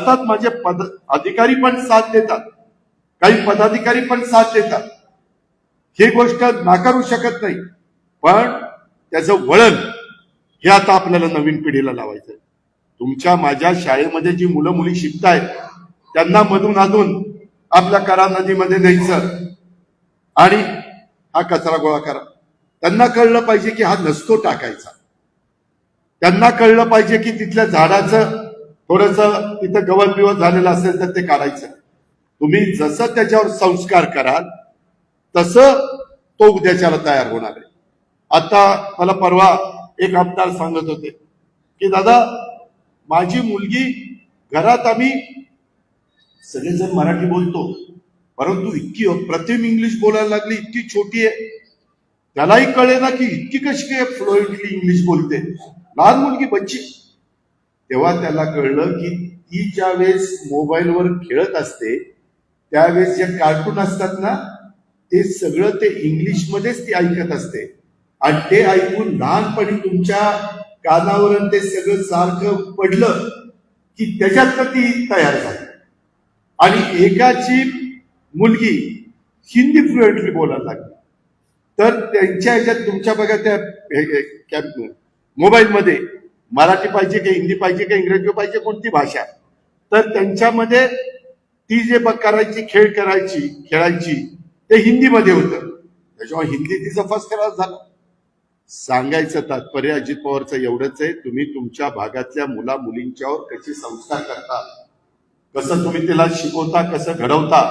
अर्थात माझे म्हणजे पद अधिकारी पण साथ देतात. काही पदाधिकारी पण साथ देतात. ही गोष्ट नाकारू शकत नाही. पण त्याचं वळण हे आता आपल्याला नवीन पिढीला लावायचं तुमच्या माझ्या शाळेमध्ये जी मुलं मुली शिकतायत त्यांना मधून अधून आपल्या करा नदीमध्ये न्यायचं. आणि हा कचरा गोळा करा. त्यांना कळलं पाहिजे की हा नसतो टाकायचा. त्यांना कळलं पाहिजे की तिथल्या झाडाचं थोडस तिथं गवत बिवत झालेलं असेल तर ते काढायचं. तुम्ही जसं त्याच्यावर संस्कार कराल तसं तो उद्याच्याला तयार होणार आहे. आता मला परवा एक आमदार सांगत होते की दादा माझी मुलगी घरात आम्ही सगळेजण मराठी बोलतो परंतु इतकी अप्रतिम इंग्लिश बोलायला लागली इतकी छोटी आहे. त्यालाही कळे ना की इतकी कशी काय फ्लोएंटली इंग्लिश बोलते. लहान मुलगी बच्ची तेव्हा त्याला कळलं की ती ज्या वेळेस मोबाईलवर खेळत असते त्यावेळेस जे कार्टून असतात ना ते सगळं ते इंग्लिशमध्येच ती ऐकत असते. आणि ते ऐकून लहानपणी तुमच्या कानावर ते सगळं सारखं पडलं की त्याच्यातनं ती तयार झाली. आणि एकाची मुलगी हिंदी फ्लुएंटली बोलायला लागली. तर त्यांच्या ह्याच्यात तुमच्या बघा त्या हे- हे- मोबाईलमध्ये मराठी पाहिजे का हिंदी पाहिजे का इंग्रजी पाहिजे कोणती भाषा? तर त्यांच्यामध्ये ती जे करायची खेळ करायची खेळायची ते हिंदीमध्ये होतं. त्याच्यामुळे हिंदी तिचा फर्स्ट क्लास झाला. सांगायचं तात्पर्य अजित पवारचं एवढंच आहे तुम्ही तुमच्या भागातल्या मुला मुलींच्यावर कसे संस्कार करता कसं तुम्ही तिला शिकवता कसं घडवता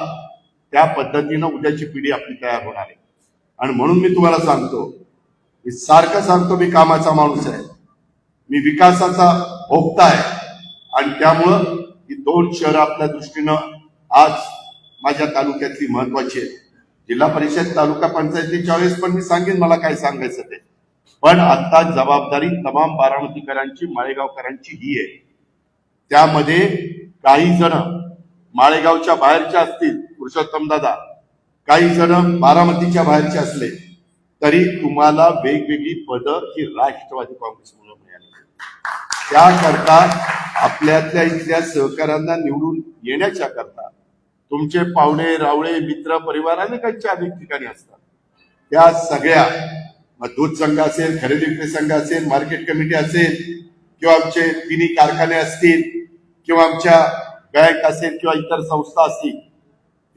त्या पद्धतीनं उद्याची पिढी आपली तयार होणार आहे. आणि म्हणून मी तुम्हाला सांगतो मी सारखं सांगतो मी कामाचा माणूस आहे. मी विकासाचा भोगता आहे. आणि त्यामुळं ही दोन शहरं आपल्या दृष्टीनं आज माझ्या तालुक्यातली महत्वाची आहेत. जिल्हा परिषद तालुका पंचायतीच्या वेळेस पण मी सांगेन मला काय सांगायचं ते. पण आता जबाबदारी तमाम बारामतीकरांची माळेगावकरांची ही आहे. त्यामध्ये काही जण माळेगावच्या बाहेरच्या असतील पुरुषोत्तम दादा काही जण बारामतीच्या बाहेरचे असले तरी तुम्हाला वेगवेगळी पदं ही राष्ट्रवादी काँग्रेसमुळे त्याकरता आपल्यातल्या इथल्या सहकाऱ्यांना निवडून येण्याच्या करता तुमचे पाहुणे रावळे मित्र परिवार अनेकांच्या अनेक ठिकाणी असतात. त्या सगळ्या मग दूध संघ असेल खरेदी विक्री संघ असेल मार्केट कमिटी असेल किंवा आमचे तिन्ही कारखाने असतील किंवा आमच्या बँक असेल किंवा इतर संस्था असतील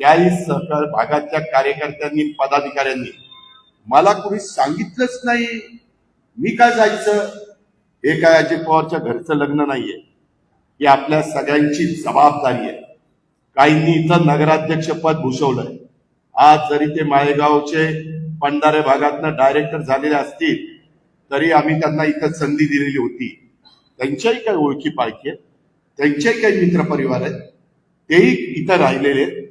त्याही सहकार भागातल्या कार्यकर्त्यांनी पदाधिकाऱ्यांनी मला कोणी सांगितलंच नाही. मी काय जायचं? हे काय अजित पवारच्या घरचं लग्न नाहीये. ही आपल्या सगळ्यांची जबाबदारी आहे. काहींनी इथं नगराध्यक्ष पद भूषवलंय. आज जरी ते माळेगावचे पंडारे भागातनं डायरेक्टर झालेले असतील तरी आम्ही त्यांना इथं संधी दिलेली होती. त्यांच्याही काही ओळखी पाळखी आहेत. त्यांच्याही काही मित्रपरिवार आहेत. तेही इथं राहिलेले आहेत.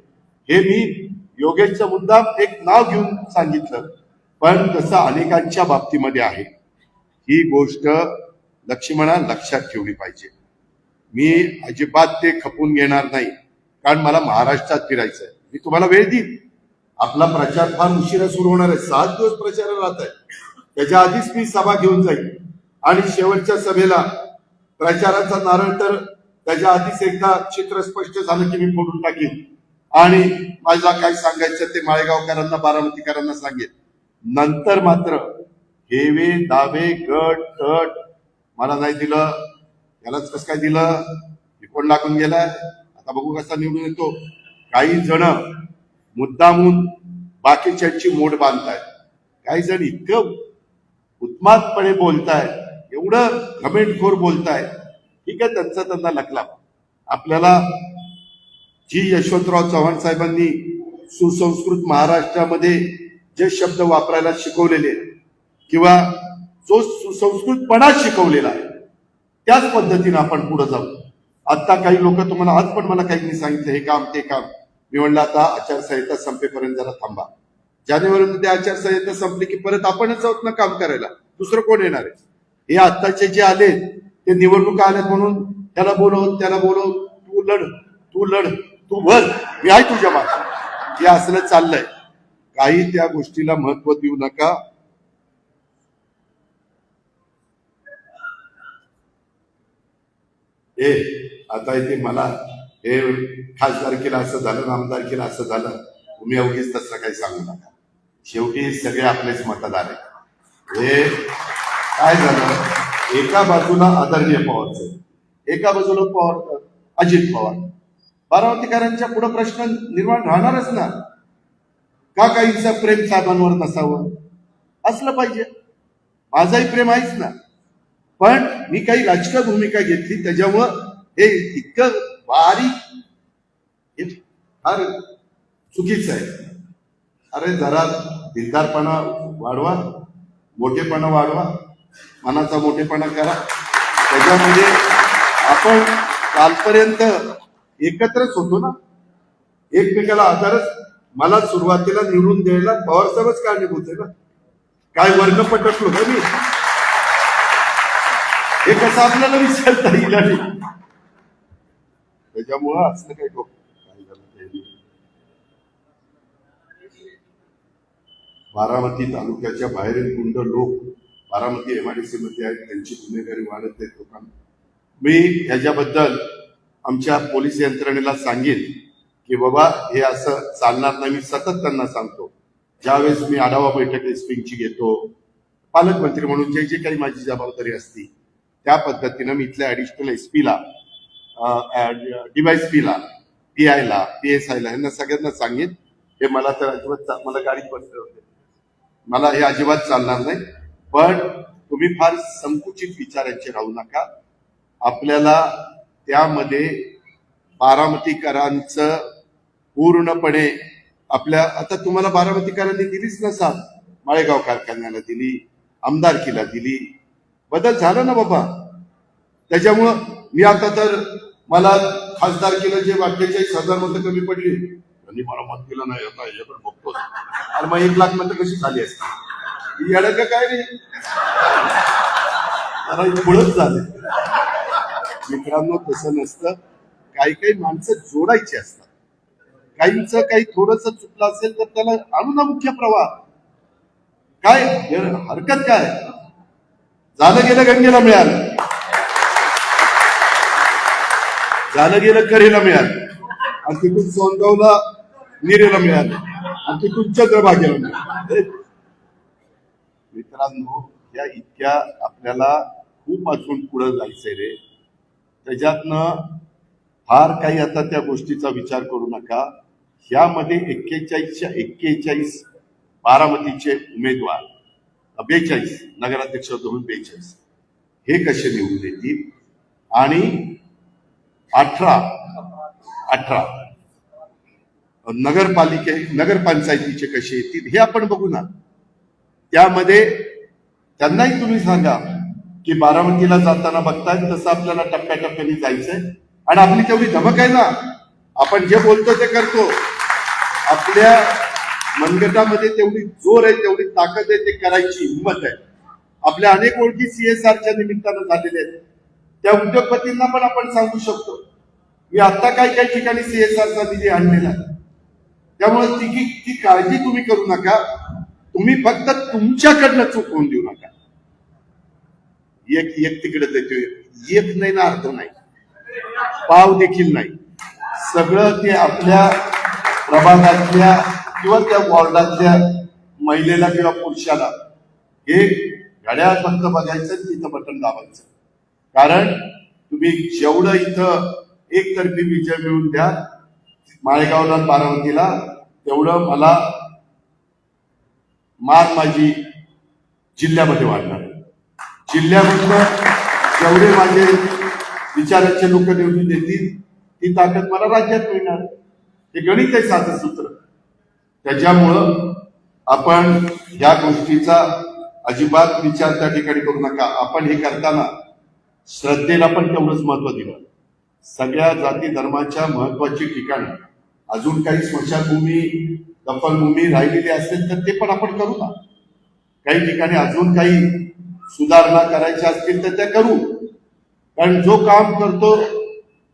हे मी योगेशचा मुद्दा एक नाव घेऊन सांगितलं पण तसं अनेकांच्या बाबतीमध्ये आहे. ही गोष्ट लक्ष्मणा लक्षात ठेवली पाहिजे. मी अजिबात ते खपून घेणार नाही. कारण मला महाराष्ट्रात फिरायचं आहे मी तुम्हाला वेळ देईन. आपला प्रचार फार उशिरा सुरू होणार आहे. सात दिवस प्रचार राहत आहे. त्याच्या आधीच मी सभा घेऊन जाईल आणि शेवटच्या सभेला प्रचाराचा नारळ तर त्याच्या आधीच एकदा चित्र स्पष्ट झालं की मी फोडून टाकेन. आणि माझा काय सांगायचं ते माळेगावकरांना बारामतीकरांना सांगेन. नंतर मात्र हेवे दावे गट तट मला नाही दिलं यालाच कसं काय दिलं? हे कोण लागून गेलाय? आता बघू कसा निवडून येतो. काही जण मुद्दामून बाकीच्यांची मोड बांधतायत. काही जण इतकं उत्मादपणे बोलताय एवढं घमेंटखोर बोलताय ठीक आहे त्यांचा त्यांना लकला आपल्याला जी यशवंतराव चव्हाण साहेबांनी सुसंस्कृत महाराष्ट्रामध्ये जे शब्द वापरायला शिकवलेले किंवा जो सुसंस्कृतपणा शिकवलेला आहे त्याच पद्धतीने आपण पुढे जाऊ. आता काही लोक तुम्हाला आज पण मला काही सांगितलं हे काम ते काम. मी म्हणलं आता आचारसंहिता संपेपर्यंत जरा थांबा. जानेवारीमध्ये आचारसंहिता संपली की परत आपणच आहोत ना काम करायला. दुसरं कोण येणार आहे? हे आत्ताचे जे आले ते निवडणुका आल्यात म्हणून त्याला बोलव त्याला बोलव. तू लढ तू लढ तू भर. मी आहे तुझ्या मागे. हे असलं चाललंय. काही त्या गोष्टीला महत्त्व देऊ नका. ए आता इथे मला हे खासदारकीला असं झालं आमदारकीला असं झालं. तुम्ही अवघीच तसं काही सांगू नका. शेवटी सगळे आपलेच मतदार आहेत. हे काय झालं? एका बाजूला आदरणीय पवारचं एका बाजूला पवार अजित पवार. बारामतीकरांच्या पुढे प्रश्न निर्माण राहणारच ना. का काहींचं प्रेम साहेबांवर नसावं? असलं पाहिजे. माझाही प्रेम आहेच ना. पण मी काही राजकीय भूमिका घेतली त्याच्यामुळं हे इतकं बारीक फार चुकीचं आहे. अरे जरा दिलदारपणा वाढवा मोठेपणा वाढवा मनाचा मोठेपणा करा. त्याच्यामध्ये आपण कालपर्यंत एकत्रच होतो ना. एकमेकाला आधारच मला सुरुवातीला निवडून द्यायला पवार साहेबच कारणीभूत आहे ना. काय वर्ग पटकलो का मी? हे कसं आपल्याला विचारता येईल आणि? त्याच्यामुळं असलं काही डोकं. झालं बारामती तालुक्याच्या बाहेरील गुंड लोक बारामती एमआयडीसी मध्ये आहेत त्यांची गुन्हेगारी वाढत आहेत लोकांना. मी ह्याच्याबद्दल आमच्या पोलीस यंत्रणेला सांगेन की बाबा हे असं चालणार नाही. मी सतत त्यांना सांगतो. ज्यावेळेस मी आढावा बैठक एसपींची घेतो पालकमंत्री म्हणून जे जे काही माझी जबाबदारी असती त्या पद्धतीनं मी इथल्या ॲडिशनल एस पीला एसपीला डीवायसपीला पी आयला पी एस आयला यांना सगळ्यांना सांगेन हे मला तर अजिबात मला गाडीत बसले होते. मला हे अजिबात चालणार नाही पण तुम्ही फार संकुचित विचारांचे राहू नका. आपल्याला त्यामध्ये बारामतीकरांचं पूर्णपणे आपल्या आता तुम्हाला बारामतीकरांनी दिलीच ना साथ माळेगाव कारखान्याला दिली आमदारकीला दिली बदल झाला ना बाबा. त्याच्यामुळं मी आता तर मला खासदारकीला जे अठ्ठेचाळीस हजार मतं कमी पडली. त्यांनी मला मत केलं नाही आता याच्याकडे बघतो अरे मग एक लाख मतं कशी झाली असते? येडं का काय रे? जरा पुढंच झाले. मित्रांनो तसं नसतं. काही काही माणसं जोडायची असतात. काहींच काही थोडस चुकलं असेल तर त्याला आणू ना मुख्य प्रवाह. काय? हे हरकत काय? झालं गेलं गंगेला मिळालं. झालं गेलं करेला मिळालं. आणि तिथून सोनगावला निरेला मिळालं. आणि तिथून चंद्रभागेला मिळालं. मित्रांनो या इतक्या आपल्याला खूप अजून पुढे जायचंय रे. त्याच्यातनं फार काही आता त्या गोष्टीचा विचार करू नका. ह्यामध्ये एक्केचाळीसच्या एक्केचाळीस बारामतीचे उमेदवार बेचाळीस नगराध्यक्ष धरून बेचाळीस. हे कसे निवडून येतील? आणि अठरा अठरा. नगरपालिके नगरपंचायतीचे कसे येतील हे आपण बघू ना. त्यामध्ये त्यांनाही तुम्ही सांगा की बारामतीला जाताना बघताय तसं आपल्याला टप्प्याटप्प्याने जायचंय. आणि आपली तेवढी धमक आहे ना. आपण जे बोलतो ते करतो. आपल्या मनगटामध्ये तेवढी जोर आहे तेवढी ताकद आहे ते करायची हिंमत आहे. आपल्या अनेक ओळखी सीएसआरच्या निमित्तानं झालेल्या आहेत. त्या उद्योगपतींना पण आपण सांगू शकतो मी आता काही काही ठिकाणी सीएसआरचा निधी आणलेला आहे. त्यामुळे ती ती काळजी तुम्ही करू नका. तुम्ही फक्त तुमच्याकडनं चूक होऊन देऊ नका. एक एक तिकडे देतो एक नाही ना अर्थ नाही. पाव देखील नाही. सगळं ते आपल्या प्रभागातल्या किंवा त्या वॉर्डातल्या महिलेला किंवा पुरुषाला हे घड्याळ फक्त बघायचं तिथं बटन दाबायचं. कारण तुम्ही जेवढं इथं एकतर्फी विजय मिळवून द्या माळेगावला बारामतीला तेवढं मला मान माझी जिल्ह्यामध्ये वाढणार. जिल्ह्यामधलं जेवढे माझे विचाराचे लोक निवडून देतील ती ताकद मला राज्यात मिळणार. हे गणित आहे साधं सूत्र. त्याच्यामुळं आपण या गोष्टीचा अजिबात विचार त्या ठिकाणी करू नका. आपण हे करताना श्रद्धेला पण तेवढंच महत्त्व दिलं. सगळ्या जाती धर्माच्या महत्वाची ठिकाणं. अजून काही स्मशानभूमी दफनभूमी राहिलेली असेल तर ते पण आपण करू ना. काही ठिकाणी अजून काही सुधारणा करायच्या असतील तर त्या करू. कारण जो काम करतो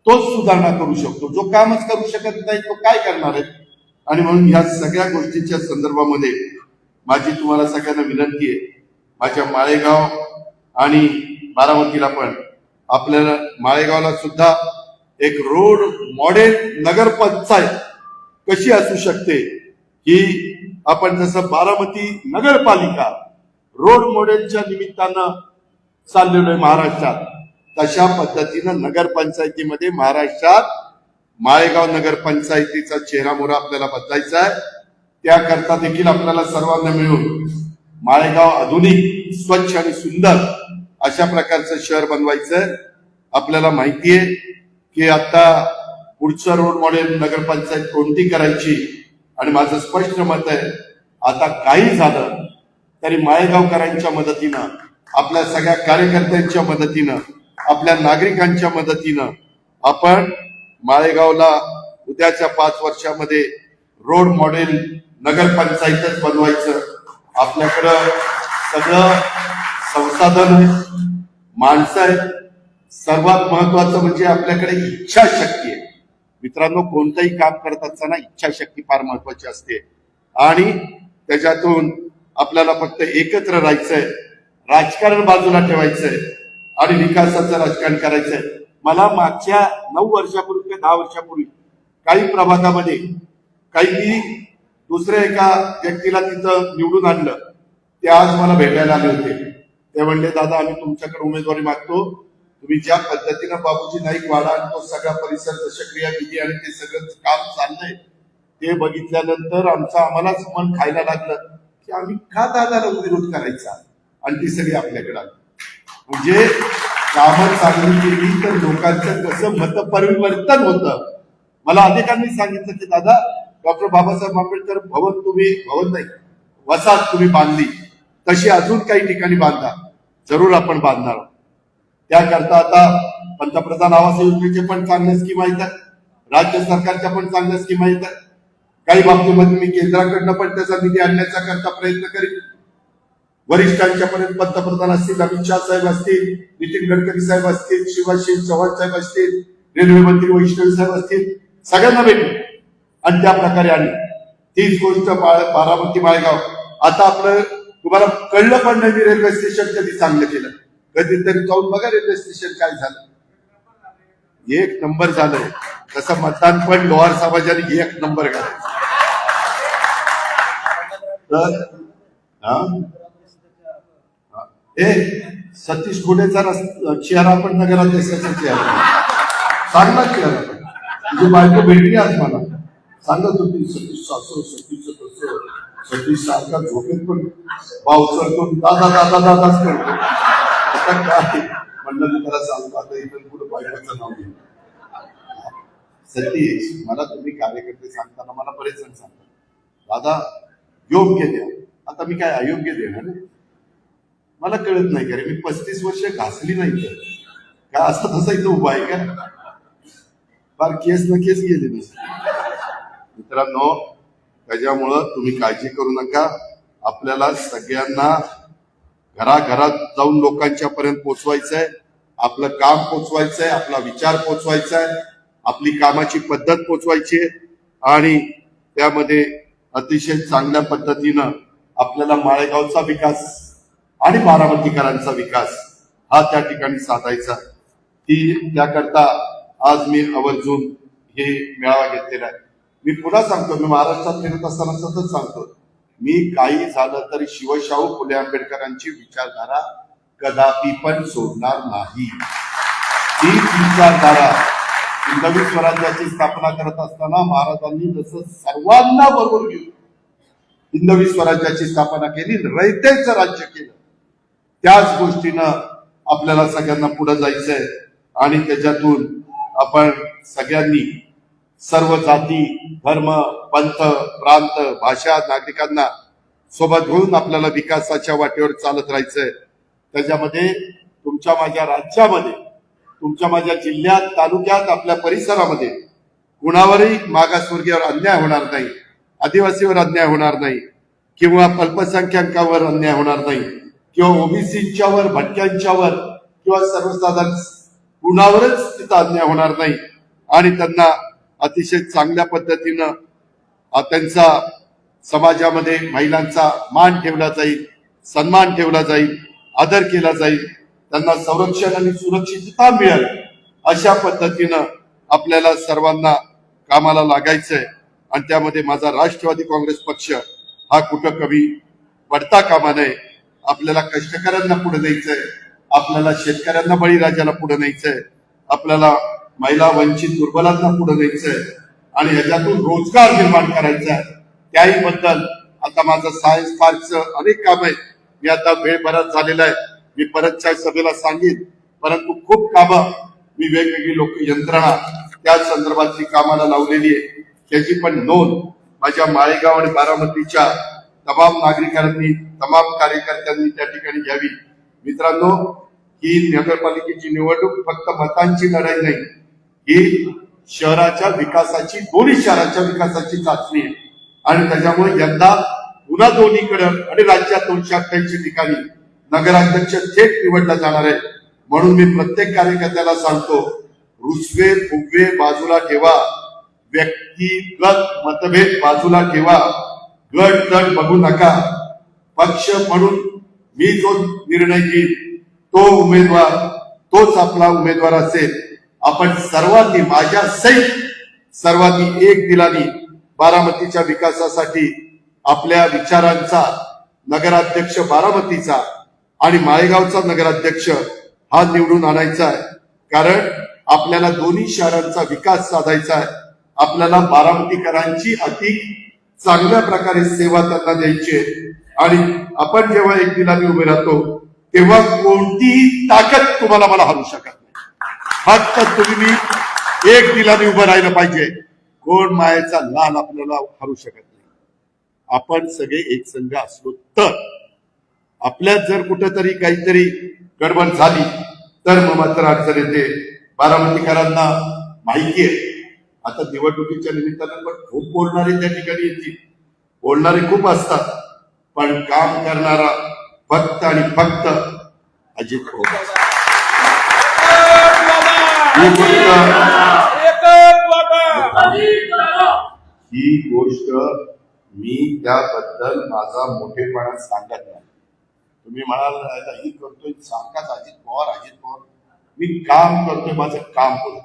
तोच सुधारणा करू शकतो. जो कामच करू शकत नाही तो काय करणार आहे? आणि म्हणून ह्या सगळ्या गोष्टींच्या संदर्भामध्ये माझी तुम्हाला सगळ्यांना विनंती आहे. माझ्या माळेगाव आणि बारामतीला पण आपल्याला माळेगावला सुद्धा एक रोड मॉडेल नगरपंचायत कशी असू शकते? ही आपण जसं बारामती नगरपालिका रोड मॉडेलच्या निमित्तानं चाललेलो आहे महाराष्ट्रात तशा पद्धतीनं नगरपंचायतीमध्ये महाराष्ट्रात माळेगाव नगरपंचायतीचा चेहरा मोरा आपल्याला बदलायचा आहे. त्याकरता देखील आपल्याला सर्वांना मिळून माळेगाव आधुनिक स्वच्छ आणि सुंदर अशा प्रकारचं शहर बनवायचं. आपल्याला माहिती आहे की आता पुढचं रोड मॉडेल नगरपंचायत कोणती करायची? आणि माझं स्पष्ट मत आहे आता काही झालं तरी माळेगावकरांच्या मदतीनं आपल्या सगळ्या कार्यकर्त्यांच्या मदतीनं आपल्या नागरिकांच्या मदतीनं आपण माळेगावला उद्याच्या पाच वर्षामध्ये रोड मॉडेल नगरपंचायतच बनवायचं. आपल्याकडं सगळं संसाधन आहे माणसं आहेत. सर्वात महत्वाचं म्हणजे आपल्याकडे इच्छाशक्ती आहे. मित्रांनो कोणतंही काम करत असताना इच्छाशक्ती फार महत्वाची असते. आणि त्याच्यातून आपल्याला फक्त एकत्र राहायचंय राजकारण बाजूला ठेवायचंय आणि विकासाचं राजकारण करायचंय. मला मागच्या नऊ वर्षापूर्वी दहा वर्षापूर्वी. काही प्रभागामध्ये काही दुसऱ्या एका व्यक्तीला तिथं निवडून आणलं. ते आज मला भेटायला आले होते. ते म्हणले दादा आम्ही तुमच्याकडे उमेदवारी मागतो. तुम्ही ज्या पद्धतीनं बाबूजी नाईक वाडा आणि तो सगळा परिसर दशक्रिया विधी आणि ते सगळं काम चाललंय ते बघितल्यानंतर आमचं आम्हालाच मन खायला लागलं की आम्ही का दादाला विरोध करायचा? आणि ती सगळी आपल्याकडे म्हणजे कामं चांगली केली तर लोकांचं कसं मतपरिवर्तन होतं? मला अनेकांनी सांगितलं की दादा डॉक्टर बाबासाहेब आंबेडकर भवन तुम्ही भवन नाही वसाहत तुम्ही बांधली. तशी अजून काही ठिकाणी बांधा. जरूर आपण बांधणार. त्याकरता आता पंतप्रधान आवास योजनेचे पण चांगल्या स्कीम आहेत. राज्य सरकारच्या पण चांगल्या स्कीम आहेत. काही बाबतीमध्ये मी केंद्राकडनं पण त्याचा निधी आणण्याचा करता प्रयत्न करेन. वरिष्ठांच्या पर्यंत पंतप्रधान असतील अमित शहा साहेब असतील नितीन गडकरी साहेब असतील शिवाजी चव्हाण साहेब असतील रेल्वे मंत्री वैष्णवी साहेब असतील सगळ्यांना भेटू. आणि त्या प्रकारे आली तीच गोष्ट बाळ- बारामती माळेगाव. आता आपलं तुम्हाला कळलं पण नाही मी रेल्वे स्टेशन कधी चांगलं केलं. कधीतरी जाऊन बघा रेल्वे स्टेशन काय झालं. एक नंबर झालंय. तसं मतदान पण लोहार समाजाने एक नंबर घालायचं. तर हा? ए सतीश घोडेचा रस- चेहरा पण नगराध्यक्षाचा चेहरा चांगला चेहरा पण तुझी बायको भेटली आज मला. सांगत होती सतीश सासू सतीश तसं सतीश सारखा झोपेत पण भाव चढतो दादा दादा दादाच करतो. आता काय? म्हणलं मी त्याला सांगतो आता इथं पुढे बायकोचं नाव घेऊन. सतीश मला तुम्ही कार्यकर्ते सांगताना मला बरेच जण सांगतात. दादा योग्य द्या. आता मी काय अयोग्य देणार आहे? मला कळत नाही का मी पस्तीस वर्ष घासली नाही. तर का असा तसा इथं उभा आहे का? फार केस न केस गेले मित्रांनो त्याच्यामुळं तुम्ही काळजी करू नका. आपल्याला सगळ्यांना घराघरात जाऊन लोकांच्या पर्यंत पोचवायचं आहे आपलं काम पोचवायचं आहे आपला विचार पोचवायचा आहे आपली कामाची पद्धत पोचवायची. आहे आणि त्यामध्ये अतिशय चांगल्या पद्धतीनं आपल्याला माळेगावचा विकास आणि बारामतीकरांचा विकास हा त्या ठिकाणी साधायचा ती त्याकरता आज मी आवर्जून हे मेळावा घेतलेला आहे. मी पुन्हा सांगतो मी महाराष्ट्रात फिरत असताना सतत सांगतो मी काही झालं तरी शिवशाहू फुले आंबेडकरांची विचारधारा कदापि पण सोडणार नाही. ही विचारधारा हिंदवी स्वराज्याची स्थापना करत असताना महाराजांनी जसं सर्वांना बरोबर घेऊन हिंदवी स्वराज्याची स्थापना केली रयतेचं राज्य केलं. त्याच गोष्टीनं आपल्याला सगळ्यांना पुढे जायचंय. आणि त्याच्यातून आपण सगळ्यांनी सर्व जाती धर्म पंथ प्रांत भाषा नागरिकांना सोबत घेऊन आपल्याला विकासाच्या वाटेवर चालत राहायचंय. त्याच्यामध्ये तुमच्या माझ्या राज्यामध्ये तुमच्या माझ्या जिल्ह्यात तालुक्यात आपल्या परिसरामध्ये कुणावरही मागासवर्गीयावर अन्याय होणार नाही आदिवासीवर अन्याय होणार नाही किंवा अल्पसंख्याकावर अन्याय होणार नाही. किंवा ओबीसीच्यावर भटक्यांच्यावर किंवा सर्वसाधारण कुणावरच तिथं अन्याय होणार नाही. आणि त्यांना अतिशय चांगल्या पद्धतीनं त्यांचा समाजामध्ये महिलांचा मान ठेवला जाईल सन्मान ठेवला जाईल आदर केला जाईल त्यांना संरक्षण आणि सुरक्षितता मिळेल अशा पद्धतीनं आपल्याला सर्वांना कामाला लागायचंय. आणि त्यामध्ये माझा राष्ट्रवादी काँग्रेस पक्ष हा कुठं कमी पडता कामा नये. आपल्याला कष्टकऱ्यांना पुढे न्यायचंय. आपल्याला शेतकऱ्यांना बळीराजाला पुढे न्यायचंय. आपल्याला महिला वंचित दुर्बलांना पुढे न्यायचंय. आणि याच्यातून रोजगार निर्माण करायचा आहे. त्याही बद्दल आता माझं सायन्स पार्कचं अनेक काम आहे. मी आता वेळ बराच झालेला आहे. मी परतच्या सभेला सांगेन. परंतु खूप कामं. मी वेगवेगळी लोक यंत्रणा त्या संदर्भातली कामाला लावलेली आहे. त्याची पण नोंद माझ्या माळेगाव आणि बारामतीच्या तमाम नागरिकांनी तमाम कार्यकर्त्यांनी त्या ठिकाणी घ्यावी. मित्रांनो ही नगरपालिकेची निवडणूक फक्त मतांची लढाई नाही ही शहराच्या विकासाची दोन्ही शहराच्या विकासाची चाचणी आहे. आणि त्याच्यामुळे यंदा पुन्हा दोन्हीकडे आणि राज्यात दोनशे अठ्ठ्याऐंशी ठिकाणी नगराध्यक्ष थेट निवडला जाणार आहे. म्हणून मी प्रत्येक कार्यकर्त्याला सांगतो रुसवे फुगवे बाजूला ठेवा व्यक्तिगत मतभेद बाजूला ठेवा. गट तट बघू नका. पक्ष म्हणून मी जो निर्णय घेईन तो उमेदवार तोच आपला उमेदवार असेल. आपण सर्वांनी माझ्या सहित सर्वांनी एक दिलानी बारामतीच्या विकासासाठी आपल्या विचारांचा नगराध्यक्ष बारामतीचा आणि माळेगावचा नगराध्यक्ष हा निवडून आणायचा आहे. कारण आपल्याला दोन्ही शहरांचा विकास साधायचा आहे. आपल्याला बारामतीकरांची अधिक चांगल्या प्रकारे सेवा त्यांना द्यायची आहे. आणि आपण जेव्हा एक दिलाने उभे राहतो तेव्हा कोणतीही ताकद तुम्हाला मला हरू शकत नाही. फक्त तुम्ही एक दिलाने उभं राहिलं पाहिजे. कोण मायाचा लाल आपल्याला हरू शकत नाही. आपण सगळे एक संघ असलो तर. आपल्यात जर कुठेतरी काहीतरी गडबड झाली तर मग मात्र अडचण येते. बारामतीकरांना माहिती आहे. आता निवडणुकीच्या निमित्तानं पण खूप बोलणारे त्या ठिकाणी येतील. बोलणारे खूप असतात. पण काम करणारा फक्त आणि फक्त अजित पवार. ही गोष्ट ही गोष्ट मी त्याबद्दल माझा मोठेपणा सांगत नाही. तुम्ही म्हणाल "अरे, ही करतोय सारखाच अजित पवार अजित पवार. मी काम करतोय माझं काम करतोय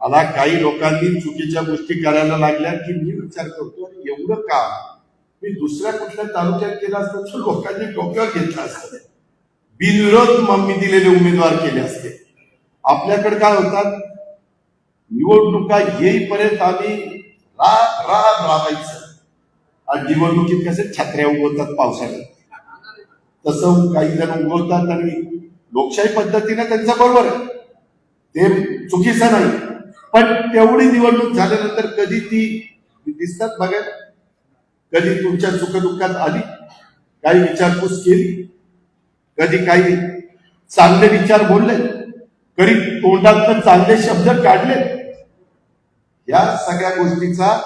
मला काही लोकांनी चुकीच्या गोष्टी करायला लागल्या की मी विचार करतो एवढं काम मी दुसऱ्या कुठल्या तालुक्यात केलं असतं तर लोकांनी डोक्यावर घेतलं असतं. बिनविरोध मग मी दिलेले उमेदवार केले असते. आपल्याकडे काय होतात? निवडणुका येईपर्यंत आम्ही राग राग राबायचं. आणि निवडणुकीत कसे छत्र्या उगवतात पावसाळ्यात. तसं काही जण उगवतात आणि लोकशाही पद्धतीने त्यांचं बरोबर आहे. ते चुकीचं नाही. पण तेवढी निवडणूक झाल्यानंतर कधी ती दिसतात बघायला कधी तुमच्या सुखदुःखात आली काही विचारपूस केली कधी काही चांगले विचार बोलले कधी तोंडात चांगले शब्द काढले. या सगळ्या गोष्टीचा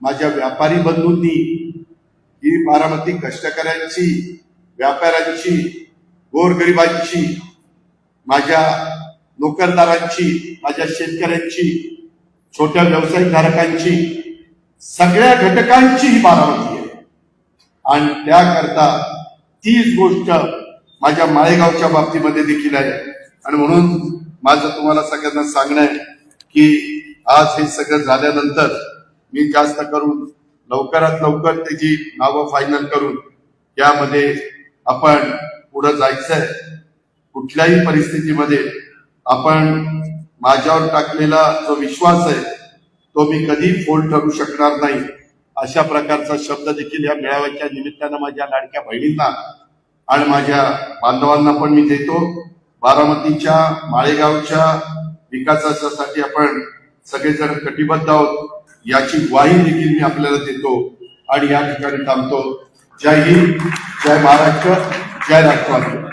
माझ्या व्यापारी बंधूंनी ही बारामती कष्टकऱ्यांची व्यापाऱ्यांची गोरगरिबांची माझ्या नोकरदारांची माझ्या शेतकऱ्यांची छोट्या व्यावसायिकधारकांची सगळ्या घटकांची ही बारामती आहे. आणि त्याकरता तीच गोष्ट माझ्या माळेगावच्या बाबतीमध्ये देखील आहे. आणि म्हणून माझं तुम्हाला सगळ्यांना सांगणं आहे की आज हे सगळं झाल्यानंतर मी जास्त करून लवकरात लवकर त्याची नावं फायनल करून यामध्ये आपण पुढे जायचंय. कुठल्याही परिस्थितीमध्ये आपण माझ्यावर टाकलेला जो विश्वास आहे तो मी कधी फोल ठरू शकणार नाही. अशा प्रकारचा शब्द देखील या मेळाव्याच्या निमित्तानं माझ्या लाडक्या बहिणींना आणि माझ्या बांधवांना पण मी देतो. बारामतीच्या माळेगावच्या विकासासाठी आपण सगळेजण कटिबद्ध आहोत. याची ग्वाही देखील मी आपल्याला देतो आणि या ठिकाणी थांबतो. जय हिंद जय महाराष्ट्र जय राष्ट्रवादी.